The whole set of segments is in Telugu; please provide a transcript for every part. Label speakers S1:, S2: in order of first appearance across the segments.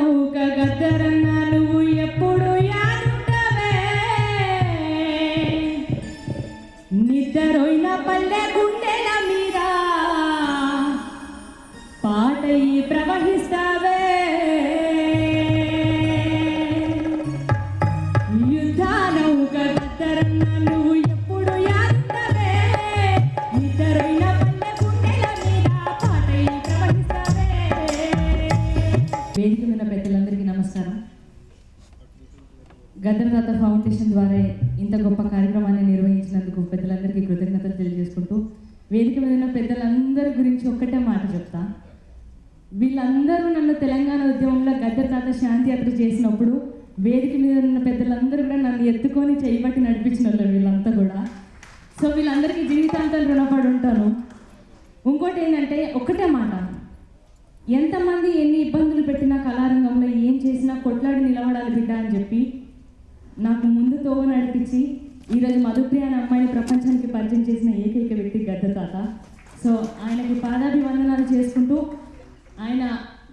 S1: నౌక గద్దరన్న నువ్వు ఎప్పుడు యాదుంటవే నిద్రపోయిన పల్లె గుండెల మీద పాటయి ప్రవహిస్తావే. యుద్ధ నౌక గద్దరన్న గద్దరదాత ఫౌండేషన్ ద్వారా ఇంత గొప్ప కార్యక్రమాన్ని నిర్వహించినందుకు పెద్దలందరికీ కృతజ్ఞతలు తెలియజేసుకుంటూ వేదిక మీద ఉన్న పెద్దలందరి గురించి ఒక్కటే మాట చెప్తా. వీళ్ళందరూ నన్ను తెలంగాణ ఉద్యమంలో గద్దర్దాత శాంతి యాత్ర చేసినప్పుడు వేదిక మీద ఉన్న పెద్దలందరూ కూడా నన్ను ఎత్తుకొని చేయబట్టి నడిపించిన వాళ్ళు వీళ్ళంతా కూడా. సో వీళ్ళందరికీ జీవితాంతం రుణపడి ఉంటాను. ఇంకోటి ఏంటంటే ఒక్కటే మాట. ఎంతమంది ఎన్ని ఇబ్బందులు పెట్టినా కళారంగంలో ఏం చేసినా కొట్లాడి నిలబడాలి బిడ్డ అని చెప్పి నాకు ముందు తోవ నడిపించి ఈరోజు మధుప్రియ అనే అమ్మాయిని ప్రపంచానికి పరిచయం చేసిన ఏకైక వ్యక్తి గద్ద తాత. సో ఆయనకి పాదాభివందనాలు చేసుకుంటూ ఆయన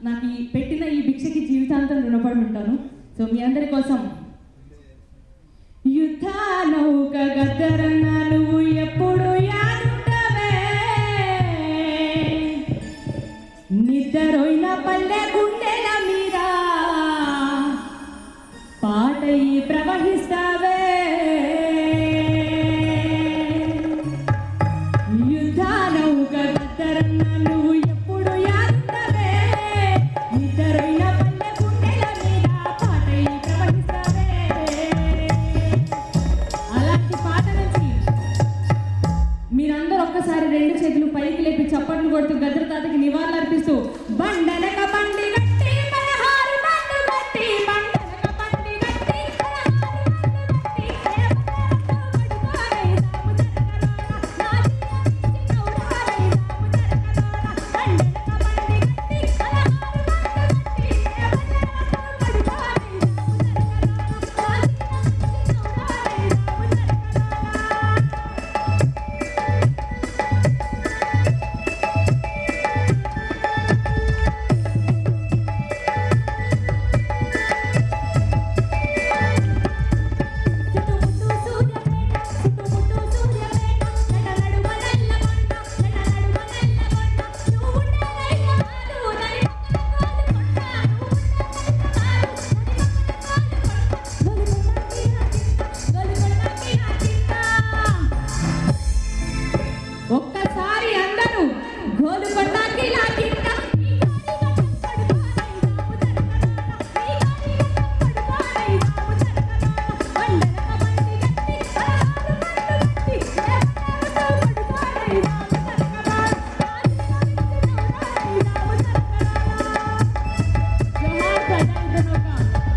S1: నాకు ఈ పెట్టిన ఈ భిక్షకి జీవితాంతం రుణపడి ఉంటాను. సో మీ అందరి కోసం యుద్ధ నౌక గద్దరన్నా నువ్వు ఎప్పుడు రెండు చేతులు పైకి లేపి చప్పట్లు కొడుతూ గద్దరు తాతకి నివాళులు అర్పిస్తూ బండనక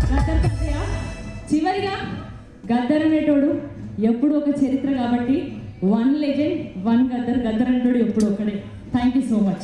S1: గద్దర్ చివరిగా అనేటోడు ఎప్పుడు ఒక చరిత్ర కాబట్టి one legend one Gaddar. Gaddar అనేటోడు ఎప్పుడు ఒకడే Thank you so much.